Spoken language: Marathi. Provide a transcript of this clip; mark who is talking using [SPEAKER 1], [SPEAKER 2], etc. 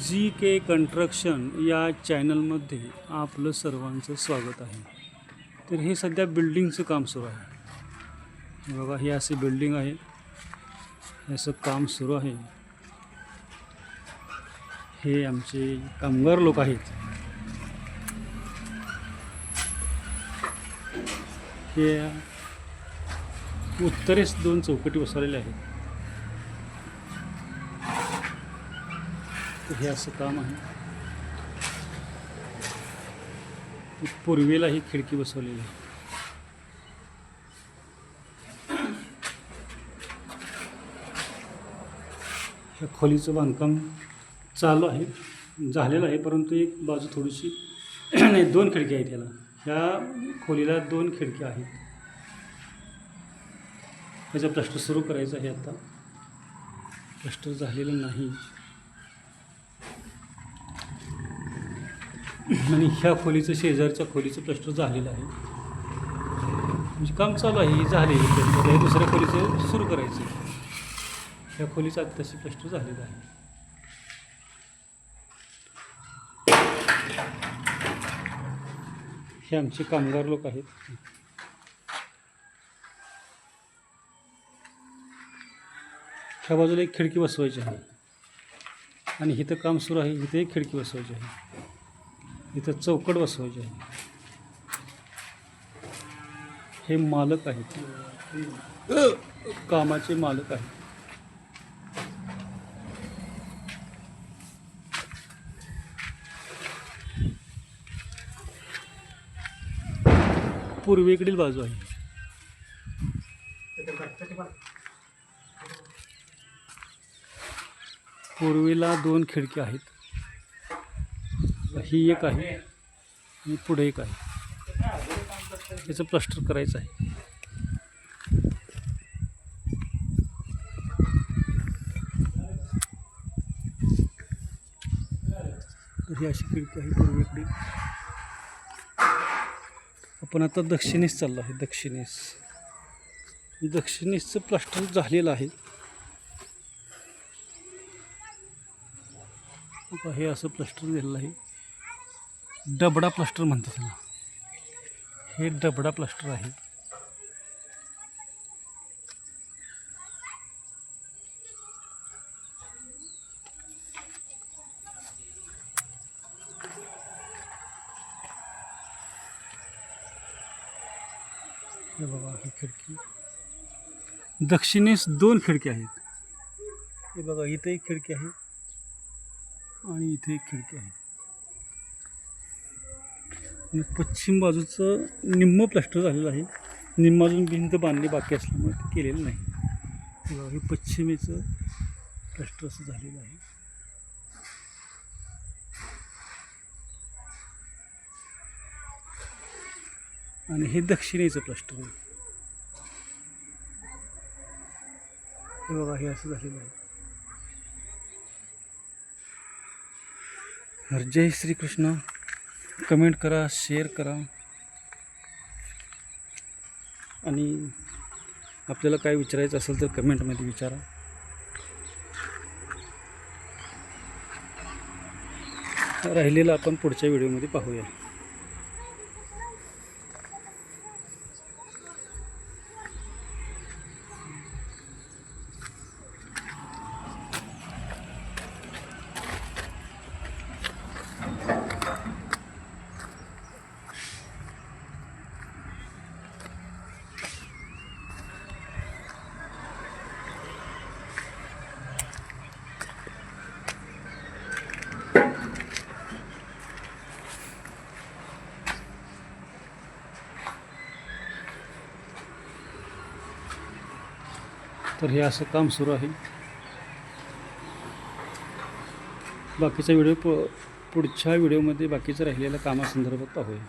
[SPEAKER 1] जी के कन्स्ट्रक्शन या चॅनलमध्ये आपलं सर्वांचं स्वागत आहे. तर हे सध्या बिल्डिंगचं काम सुरू आहे. बघा हे असे बिल्डिंग आहे. याचं असं काम सुरू आहे. हे आमचे कामगार लोक आहेत. हे उत्तरेस दोन चौकटी बसवलेल्या आहेत. हे असं काम आहे. पूर्वेला ही खिडकी बसवलेली आहे. ह्या खोलीचं बांधकाम चालू आहे झालेलं आहे परंतु एक बाजू थोडीशी नाही दोन खिडक्या आहेत त्याला ह्या खोलीला दोन खिडक्या आहेत. त्याचं प्लास्टर सुरू करायचं आहे आता. प्लास्टर झालेलं नाही. आणि ह्या खोलीचं शेजारच्या खोलीचं प्लस्टर झालेलं आहे. म्हणजे काम चालू आहे झालेलं प्लस्टर हे दुसऱ्या खोलीचं सुरू करायचं ह्या खोलीचं आत्ताशी प्लस्टर झालेलं आहे. हे आमचे कामगार लोक आहेत. ह्या बाजूला एक खिडकी बसवायची आहे. आणि इथं काम सुरू आहे. इथे एक खिडकी बसवायची आहे. इथं चौकट बसवायची आहे. हे मालक आहेत. कामाचे मालक आहेत. पूर्वेकडील बाजू आहे. पूर्वेला दोन खिडक्या आहेत. ही एक आहे आणि पुढे एक आहे. त्याचं प्लास्टर करायचं आहे. तर ही अशी खिडकी आहे पूर्वेकडे. आपण आता दक्षिणेस चाललो आहे दक्षिणेस. दक्षिणेसचं प्लास्टर झालेलं आहे. हे असं प्लास्टर झालेलं आहे. डबडा प्लास्टर हे डबडा प्लास्टर हे बघा, ही खिडकी. दक्षिणेस दोन खिडकी आहेत. हे एक खिडकी आहे आणि एक खिडकी आहे. आणि पश्चिम बाजूचं निम्म प्लास्टर झालेलं आहे. निम्म अजून भिंत बांधली बाकी असल्यामुळे ते केलेलं नाही. हे हे पश्चिमेचं प्लास्टर असं झालेलं आहे. आणि हे दक्षिणेचं प्लास्टर आहे. हे बघा हे असं झालेलं आहे. हर जय श्रीकृष्ण. कमेंट करा शेअर करा. आणि आपल्याला काय विचारायचं असेल तर कमेंटमध्ये विचारा. राहिलेलं आपण पुढच्या व्हिडिओमध्ये पाहूया. तर हे असं काम सुरू आहे. बाकीचा व्हिडिओ प पुढच्या व्हिडिओमध्ये बाकीचं राहिलेल्या कामासंदर्भात पाहूया.